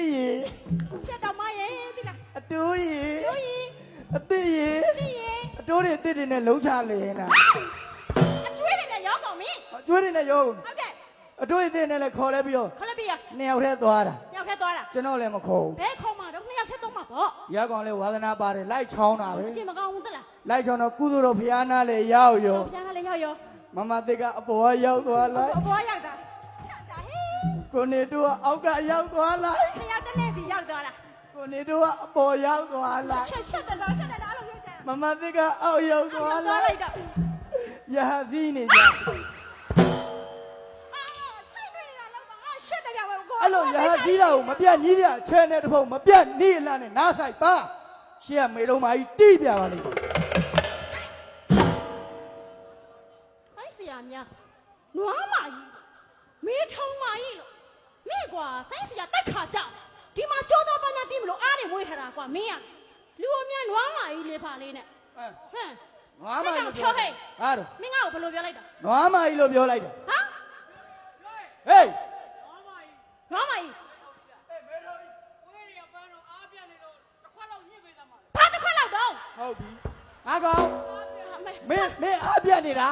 စ်ရေရှက်တော့မရဲ့ဒီလားအတိုးရေတို့ရင်အသစ်ရေဒီရင်အတိုးတွေအသစ်တွေနဲ့လုံးချလေနာအကျွေးတွေနဲ့ရောက်ကုန်မင်းအကျွေးတွေနဲ့ရောဟုတ်တယ်အတိုးအသစ်နဲ့လည်းခေါ်လဲပြီးတော့ခလပီရနှစ်ယောက်တည်းသွားတာရောက်ခဲ့သွားတာကျွန်တော်လည်းမခေါ်ဘူးဘဲခေါ်မှာတော့နှစ်ယောက်ထက်တော့မှာပေါ့ရောက်ကောင်လဲဝါသနာပါတယ်လိုက်ချောင်းတာပဲအချင်းမကောင်းဘူးတက်လားလိုက်ချောင်းတော့ကုသိုလ်တော်ဖျားနာလေရောက်ရောဘုရားကလည်းရောက်ရောမမသစ်ကအပေါ်ကရောက်သွားလိုက်အပေါ်ရောက်တာချက်တာဟဲ့ကိုနေတို့ကအောက်ကရောက်သွားလိုက် ကိုနေတို့ကအပေါ်ရောက်သွားလိုက်ချက်ချက်တယ်တော့ချက်တယ်တော့အဲ့လိုပြောကြတယ်မမသစ်ကအောက်ရောက်သွားသွားလိုလိုက်က်တော့ရဟသီးနေကြအာချိုက်နေတာလောက်ပါငါရှက်တယ်ကြောက်ကိုအဲ့လိုရဟသီးတာကိုမပြတ်ညီးတဲ့အချဲနဲ့တစ်ဖုံမပြတ်နေလာနဲ့နားဆိုင်ပါရှေ့ကမေလုံးမကြီးတိပြပါလိမ့်မယ်ဖိုက်ဆရာများနွားမကြီးမေးထုံးမကြီးလို့မိကွာဆိုင်းဆရာတိုက်ခါကြောက်ဒီမှာကြောတော့ပန်းသား တိမလို့အားတွေမွေးထားတာကွာမင်းကလူအများနွားမကြီးလေးပါလေးနဲ့ဟမ်ဟမ်နွားမကြီးလို့ပြောဟဲ့ဟာတော့မင်းငါ့ကိုဘယ်လိုပြောလိုက်တာနွားမကြီးလို့ပြောလိုက်တာဟမ်ဟေးနွားမကြီးဘာတစ်ခွက်လောက်တော့ဟုတ်ပြီငါကောင်အမေမင်းမင်းအပြတ်နေတာ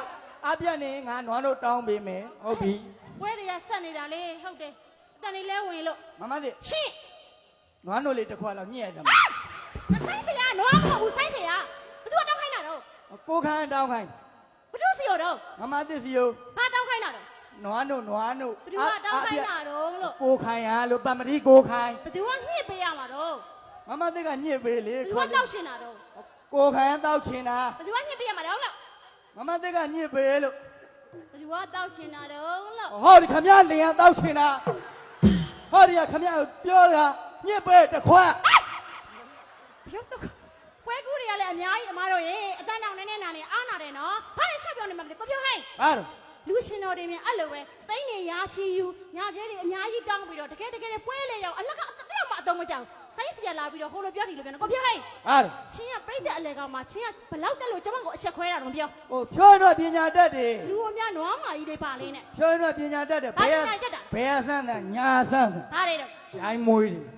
အပြတ်နေငါနွားတို့တောင်းပေးမယ်ဟုတ်ပြီဝဲတွေကဆက်နေတာလေဟုတ်တယ်တန်နေလဲဝင်လို့မမသစ်ချင်း နွားတို့လေးတစ်ခွက်လောက်ညှက်ရကြမှာဆိုင်းဆရာနွားမဟုတ်ဘူးဆိုင်းဆရာဘသူကတောင်းခိုင်းတာတော့ကိုခန်းတောင်းခိုင်းဘသူစီရောတော့မမသစ်စီယိုဘာတောင်းခိုင်းတာတော့နွားတို့နွားတို့ဘသူကတောင်းခိုင်းတာတော့လို့ကိုခိုင်ရလို့ပမတိကိုခိုင်ဘသူကညှစ်ပေးရမှာတော့မမသစ်ကညှစ်ပေးလေဘသူကတောက်ရှင်တာတော့ကိုခိုင်တောက်ချင်တာဘသူကညှစ်ပေးရမှာတော့လို့မမသစ်ကညှစ်ပေးလို့ဘသူကတောက်ရှင်တာတော့လို့ဟောဒီခမရလင်ရတောက်ချင်တာဟောဒီကခမရပြောတာ ညှစ်ပေးတစ်ခွက်ရုပ်တော့ပွဲကူးတွေကလည်းအများကြီးအမားတို့ရေအတန်းတောင်နဲ့နဲ့နာနေအားနာတယ်နော်ဘာလဲချက်ပြောနေမှာလဲကိုပြောဟဲ့ဟာတော့လူရှင်တော်တွေမြင်အဲ့လိုပဲတိမ့်နေရာချီယူညာကျဲတွေအများကြီးတောင်းပြီးတော့တကယ်တကယ်ပွဲလေရောက်အလကအတတယောက်မှအတုံးမကြောက်ဆိုင်းစီရလာပြီးတော့ဟိုလိုပြောဒီလိုပြောနေကိုပြောဟဲ့ဟာတော့ချင်းကပြိတ္တအလေကောင်မှာချင်းကဘလောက်တက်လို့ကျမကိုအဆက်ခွဲတာတော့ပြောဟိုဖြောတော့ပညာတတ်တယ်လူအများနွားမာကြီးတွေပါလေးနဲ့ဖြောတော့ပညာတတ်တယ်ဘာဘယ်ပညာတတ်တာဘယ်ဆန်းတဲ့ညာဆန်းတဲ့ဒါတွေတော့ဂျိုင်းမွေးတယ်ကို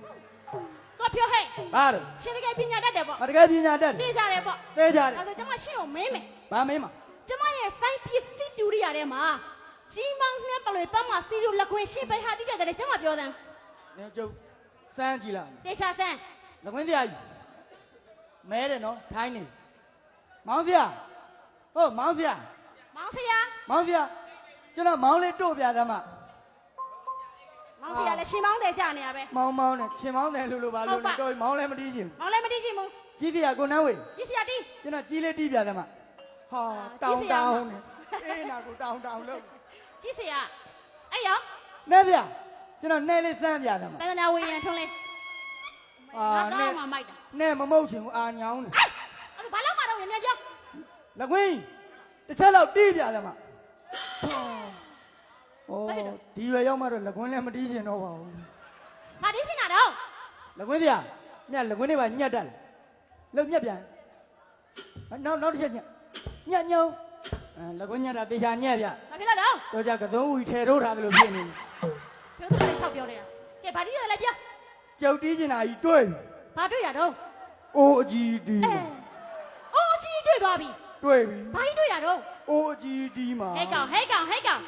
ပြောဟဲ့ဟာတော့ချင်းတကယ်ပညာတတ်တယ်ပေါ့အတကယ်ပညာတတ်တယ်သိကြတယ်ပေါ့သိကြတယ်ဒါဆိုကျမရှင်းကိုမင်းမယ်ဗာမင်းမကျမရဲ့စိုင်းပစ္စည်းတူရိယာထဲမှာကြီးမောင်းနှက်ပလွေပတ်မှာစီလူလက်ခွေရှင်းပိဟာတိတဲ့တဲ့ကျမပြောတယ်နေကျုပ်စမ်းကြည့်လိုက်တေချာဆန်းလကွင်းတရားကြီးမဲတယ်နော်ထိုင်းနေမောင်းစရာဟုတ်မောင်းစရာမောင်ဆရာမောင်းစရာကျွန်တော်မောင်းလေးတို့ပြသမှာ မောင်ဆရာလည်းရှင်းမောင်းတယ်ကြနေရပဲ မောင်းမောင်းနဲ့ချင်းမောင်းတယ်လို့လို့ပါလို့ဟုတ်ပါ တော့မောင်းလည်းမတီးချင်မောင်လည်းမတိချင်ဘူးကြီးတရားကိုနန်းဝေကြီးစရာတီး ကျွန်တော်ကြီးလေးတီးပြသမှာဟာအာတောင်းကြီးစရာတောမင်းနဲ့အေးနာကိုတောင်းတောင်းလို့ကြီးစရာအဲ့ရောနဲဗျာကျွန်တော်နဲလေးစမ်းပြသမှာတန်တနာဝေယံထုံးလေးအာငါနဲတော့မှမိုက်တာနဲမမုတ်ချင်ဘူးအာညောင်းတယ်အဲ့ဒါဘာလို့မှတော့မြန်မြန်ပြောလကွင်းတစ်ချက်လောက်တီးပြသမှာဟော ဒီရွယ်ရောက်မှတော့လကွင်းလည်းမတီးချင်တော့ပါဘူးဘာတိရှင်းတာတော့လကွင်းဗျာမြတ်လကွင်းတွေပါညက်တက်လေလုံညက်ပြန်နောက်နောက်တစ်ချက်ညက်ညက်ညောင်းအဲလကွင်းညက်တာတေချာညက်ဗျဘာဖြစ်လို့တော့တော့ကြကစုံဝီထဲထိုးထားတယ်လို့ဖြစ်နေတယ်ပြောသူလည်း၆ပြောနေတာကဲဘာတိရလဲပြောကြောက်တီးချင်တာကြီးတွေ့ဘာတွေ့ရတော့အိုးအကြီးတီးအဲအော်ကြီးတွေ့သွားပြီတွေ့ပြီဘာကြီးတွေ့ရတော့အိုးအကြီးတီးမှာဟဲ့ကောင်ဟဲ့ကောင်ဟဲ့ကောင်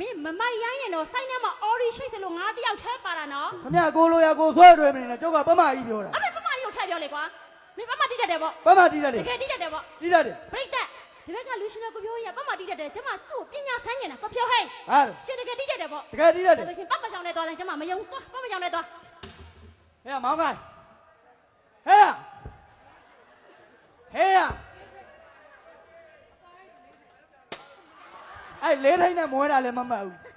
မင်းမမိုက်ရိုင်းရင်တော့စိုင်းထဲမှာအော်ရီရှိတ်စလို့ငါတယောက်ထဲပါတာနော်ခမရကိုလိုရကိုဆွဲတွေ့မနေနဲ့ကျောက်ကပမကြီးပြောတာအဲ့ဒါပမကြီးကိုထည့်ပြောလေကွာမင်းပမတိတတ်တယ်ပေါ့ပမတီးတတ်တတယ်ကယ်တိတတ်တယ်ပေါ့တီးတတ်တယ်ပြိတ္တဒီဘက်ကလူရှင်ကကိုပြောရပမတိတတ်တယ်ကျမသူ့ကိုပညာဆန်းနေတာကိုပြောဟဲ့ဟာရှင်တကယ်တိတတ်တယ်ပေါ့တကယ်တီးတတ်တယ်ဒါလို့ရှင်ပတ်ပချောင်းနဲ့သွားတယ်ကျမမယုံသွားပတ်ပချောင်းနဲ့သွားဟဲ့မောင်ကိုင်းဟဲ့ဟဲ့ အဲ့လေးထိုင်းနဲ့မွဲတာလည်းမမှတ်ဘူးဟဲ့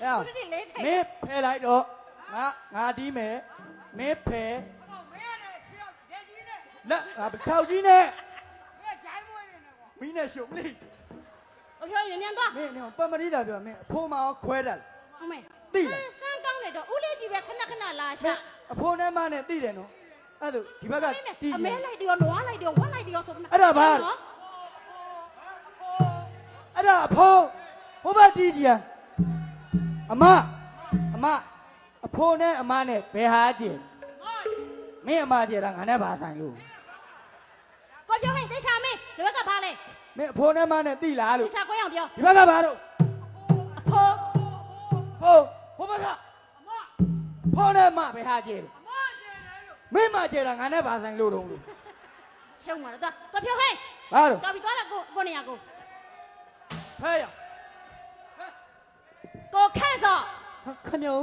ဘုရားတိလေးထဲမင်းဖယ်လိုက်တော့ငါငါတီးမယ်မင်းဖယ်လက်ငါချောက်ကြီးနဲ့မင်းနဲ့ရှုံးလိကိုပြောရင်မြန်သွားမင်းနေပမရီတာပြောမင်းအဖိုးမအောင်ခွဲတယ်ဟုတ်မယ်သိလားဆန်းကောင်းတယ်တော့ဦးလေးကြီးပဲခဏခဏလာမရှာင်းအဖိုးနဲ့မနဲ့သိတယ်နော်အဲ့ဒါဒီဘက်ကတီးအကြမဲည့်လိုက်တယ်ရောနွားလိုက်တယ်ရောဝက်လိုက်တယ်ရောဆိုအဲ့ဒါဘာနော် အဲ့ဒါအဖိုးဟိုဘက်တီးကြည့်အမအမအဖိုးနဲ့အမနဲ့ဘယ်ဟာကျင်ဟောမင်းအမကျင်တာငါနဲ့ဘာဆိုင်လို့ကိုပြောဟဲ့တေချာမင်းဒီဘက်ကဘာလဲမင်းအဖိုးနဲ့အမနဲ့တိလားတေလို့ချာကိုရအောင်ပြောဒီဘက်ကဘာလို့အဖိုးဖိုးဖိုးဘက်ကဖိုးနဲ့အမဘယ်ဟာကျင်မင်းမကျင်တာငါနဲ့ဘာဆိုင်လို့တော့လို့ရှုံးမှာတော့ကိုပြောဟဲ့ဘာလို့တော်ပြီသွားတော့ကိုကိုနေရကို ဖဲရကိုခန့်စောခညုံ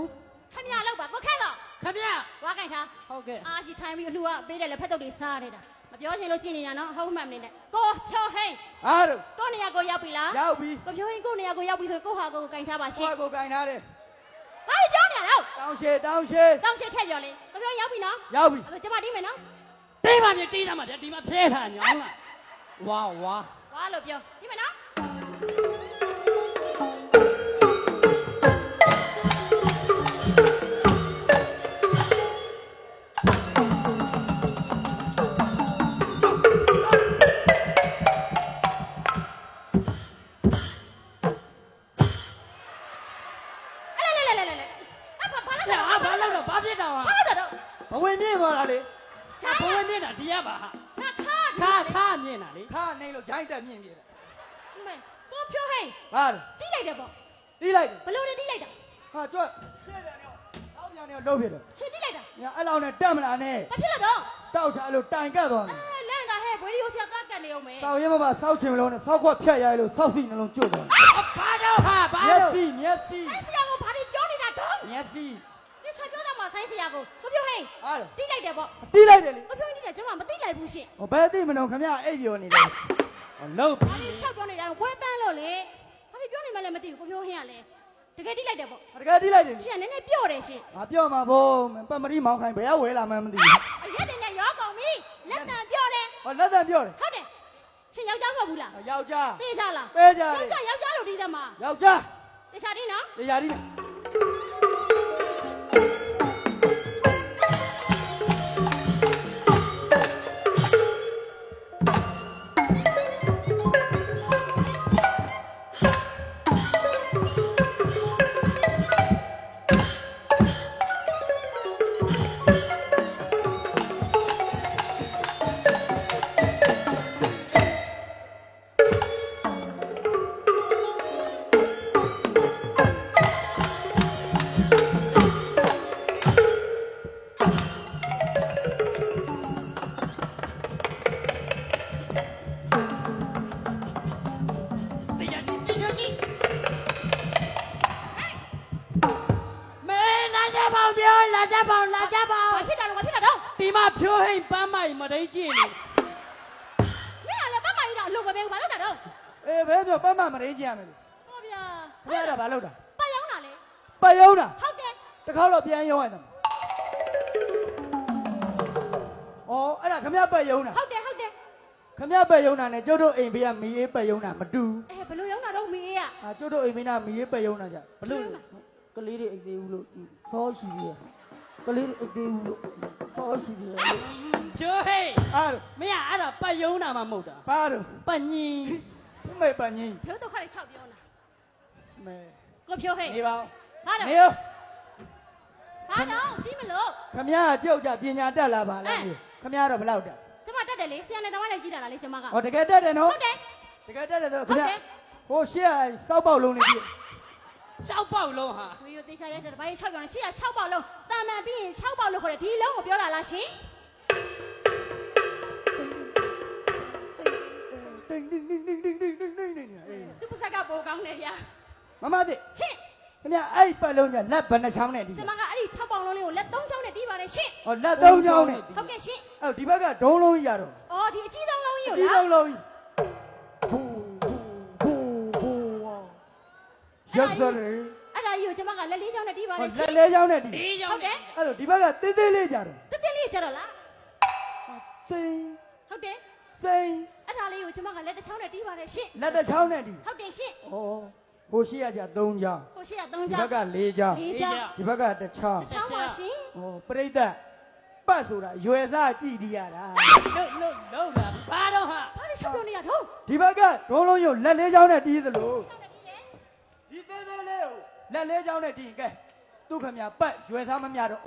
ခမရလောက်ပါကိုခန့်စောခဗျဝါကြိုက်ထားဟုတ်ကဲ့အာရှိထိုင်ပြီးအလှူကပေးတယ်လေဖက်တုတ်တွေစားနေတာမပြောချင်လို့ကြည့်နေရနော်ဟုတ်မှမနေနဲ့ကိုဖြောဟိန်ဟာတို့ကိုနေရကိုရောက်ပြီလားရောက်ပြီကိုဖြောဟိန်ကိုနေရကိုရောက်ပြီဆိုကိုဟာကိုကိုကင်ထားပါရှင်ကိုကိုကင်ထားတယ်ဘာလို့ပြောနေရလဲတောင်းရှေတောင်းရှေတောင်းရှစ်ထက်ပြောလေကိုဖြောရောက်ပြီနော်ရောက်ပြီအဲ့ဒါကျမတီးမယ်နော်တေးပါနဲ့တေးသားမှာဒီမှာဖဲထားညောင်းလာဝါဝါဝါလို့ပြောတီးမယ်နော်အဲ့လေလေလေလေလေအဲ့ ဘဝင်မြင့်သွားတာလေချာဘဝင်မြင့်တာတရားပါဟာခါခါမြင့်တာလေခါနေလို့ဂျိုင်းတက်မြင့်ပြေတာ ကိုဖြိုးဟိန်ဟာတို့တီးလိုက်တယ်ပေါ့တီးလိုက်တယ်ဘလို့တီးလိုက်တာဟာကြွရှေ့တယ်တော့အောက်ပြန်နေတော့လှုပ်ဖြစ်တယ်ချစ်တီးလိုက်တာညာအဲ့လောက်နဲ့တက်မလားနဲ့ဘာဖြစ်လို့တော့တောက်ချလို့တိုင်ကတ်သွားတယ်အဲလန့်တာဟဲ့ဘွေးရီယိုဆရာကကတ်နေအောင်မယ်စောက်ရင်မပါစောက်ချင်မလို့နဲ့စောက်ခွက်ဖြတ်ရိုက်လို့စောက်စီနှလုံးကျွတ်သွားတယ်ဘာတော့ဟာဘာမျက်တော့စိမျက်စိဆိုင်းဆရာကဘာတွေပြောနေတာတော့မျက်စိဒီချက်ပြောတာမှဆိုင်းဆရာကိုကိုဖြိုးဟိန်ဟာတို့တီးလိုက်တယ်ပေါ့တီးလိုက်တယ်လေကိုဖြိုးဟိန်တီးတယ်ကျွန်မမသိလိုက်ဘူးရှင်ဟောဘယ်သိမလို့ခမရအိပ်ပြောနေတယ် လုံးဘာတွေချက်ပြောနေတာဝဲပန်းလို့လေဘာတွေပြောနေမှလည်းမသိဘူးကိုဖြိုးဟိန်ကလည်းတကယ်တီးလိုက်တယ်ပေါ့တကယ်တီးလိုက်တယ်ရှင်ကနည်းနည်းပြော့တယ်ရှင်ငါပြောမှာဘုံပတ်မရီမောင်းခိုင်းဘယ်ကဝဲလာမှန်းမသိဘူးအရက်တွေနဲ့ရောကုန်ပြီလက်တံပြော့တယ်ဟောလက်သက်ပြောတယ်ဟုတ်တယ်ရှင်ယောက်ျားမဟုတ်ဘူးလားယောက်ျားသိကြလားသေးကြတယ်ယောက်ျားယောက်ျားလို့ဒီသမားယောက်ျားတခြားဒီနော်တရားဒီနဲ့ င်မတိတ်ကျင်နေမင်းကလည်းပတ်မကြီးတော့အလုပ်ပဲဘာလုပ်တာတော့အေးဘယ်ပြောပတ်မမရင်းကြည့်ရမယ်လို့ဟောဗျာခမရတာဘာလုပ်တာပတ်ရောက်တာလေပတ်ယုံတာဟုတ်တယ်တစ်ခေါက်တော့ပြန်ယုံရတယ်အော်အဲ့ဒါခမရပတ်ယုံတာဟုတ်တယ်ဟုတ်တယ်ခမရပတ်ယုံတာနဲ့ကျုပ်တို့အိမ်ဘေးကမီးအေးပတ်ယုံတာမတူအဲဘယ်လိုရောက်တာတော့မင်းကအာကျုပ်တို့အိမ်ဘေးကမီးအေးပတ်ယုံတာကြဘလို့ဘယ်လိုလဲကလေးတွေအိမ်သေးဘူးလို့သောရှိသေးတယ်ကလေးတွေအိမ်သေးဘူးလို့သောရှိသေးတယ် လို့ဖြိုးဟိန်အား မင်းကအဲ့ဒါပတ်ယုံတာမှမဟုတ်တာပါတော့ပတ်ညင်မေပန်ကြီးဖြိုးတော့ခါလေးရှောက်ပြောတာမေကိုဖြိုးဟဲ့နေပါဦးဟာတော့နေရောဟာတော့ဒီမလို့ ခမရကျုပ်ကြပညာတက်လာပါလားအဲနေခမရတော့ဘယ်လောက်တက်ကျမတက်တယ်လေဆရာနဲ့တဝါနဲ့ကြီးတာလားလေကျမကဟောတကယ်တက်တယ်နော်ဟုတ်တယ် တကယ်တက်တယ်ဆိုခဟုတ်မရတယ် ဟိုရှေ့ကစောက်ပေါက်လုံးနေပြီကြောက်ပေါက်လုံးဟာဝီယိုတေချာရိုက်တယ်ဘာကြီး6ပြောင်းလဲရှေ့က6ပေါက်လုံးတာမန်ပြီးရင်6ပေါက်လုံးခေါ်တယ်ဒီလုံးကိုပြောတာလားရှင် က်ကပိုကောင်းတယ်ဗျာမမသိချင်းခမရအဲ့ပတ်လုံးကလက်ဘယ်နှချောင်းနဲ့ဒီကျမကအဲ့ဒီ6ပေါက်လုံးလေးကိုလက်3ချောင်းနဲ့တီးပါတယ်ရှင်ဟောလက်သုံးချောင်းနဲ့ဟုတ်ကဲ့ရှင်အဲ့ဒီဘက်ကဒုံးလုံးကြီးရတော့အော်ဒီအကြီးဆုံးလုံးကြီးကိုဒီလားလုံးလုံးကြီးဘူဘူဘူဘူရက်စရယ်အဲ့ဒါကြီးကိုကျမကလက်လေးချောင်းနဲ့တီးပါတဟောယ်ရှလက်င်လေးချောင်းနဲ့ဒီဒီကြောဟုင့်တ်တယ်အဲ့တော့ဒီဘက်ကသေးသေးလေးကြတော့တက်တက်လေးကြတော့လားစိန်ဟုတ်တယ်စိန် အဲ့ဒါလေးကိုကျမကလက်တစ်ချောင်းနဲ့တီးပါတယ်ရှင်လက်တစ်ချောင်းနဲ့ဒီဟုတ်တယ်ရှင်ဩဟိုရှိရကြ3ချောင်းဟိုရှိက3ဒီချောဘင်းက်က4ချောင်း၄ချောင်းဒီဘက်ကတစ်ချောင်းတစ်ချောင်းပါရှင်ဩပြိတ္တပတ်ဆိုတာရွယ်သားကြည့်ဒီရတာလုံးလုံးလုံးလာဘာတော့ဟာဘာလို့ရှောက်ပြောနေရတော့ဒီဘက်ကဒုံးလုံးရုပ်လက်လေးချောင်းနဲ့တီးသလိုချောင်းနဲ့တီးတယ်ဒီသေးသေးလေးကိုလက်လေးချောင်းနဲ့တီးရင်ကဲတသူခမပတ်ရွယ်သားမမြတော့